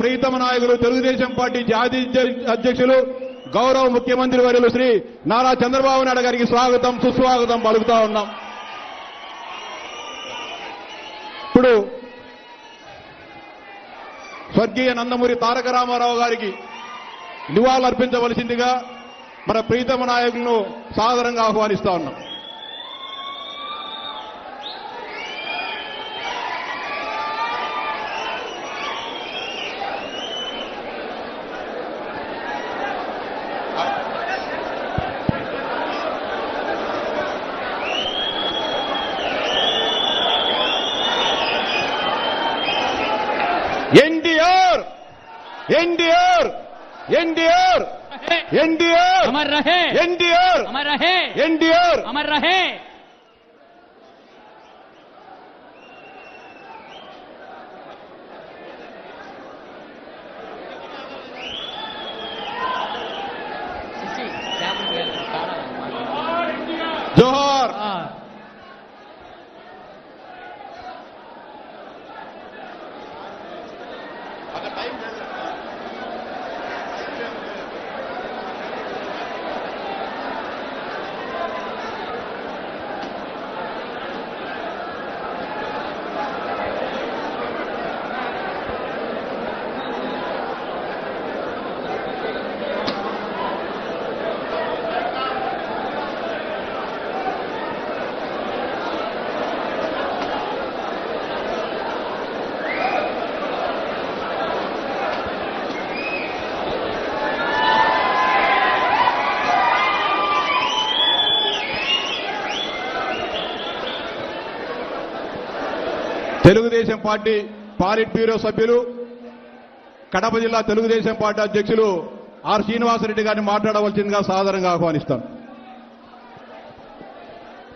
ప్రీతమ నాయకులు తెలుగుదేశం పార్టీ జాతీయ అధ్యక్షులు గౌరవ ముఖ్యమంత్రి వర్యులు శ్రీ నారా చంద్రబాబు నాయుడు గారికి స్వాగతం సుస్వాగతం పలుకుతా ఉన్నాం. ఇప్పుడు స్వర్గీయ నందమూరి తారక రామారావు గారికి నివాళులర్పించవలసిందిగా మన ప్రీతమ నాయకులను సాదరంగా ఆహ్వానిస్తా ఉన్నాం. एनडीआर एनडीआर एनडीआर अमर रहे। एनडीआर अमर रहे। एनडीआर अमर रहे। हाँ। अगर time Telugu Desam party politburo సభ్యులు కడప జిల్లా తెలుగుదేశం పార్టీ అధ్యక్షులు ఆర్ శ్రీనివాసరెడ్డి గారిని మాట్లాడవలసిందిగా సాధారణంగా ఆహ్వానిస్తాను.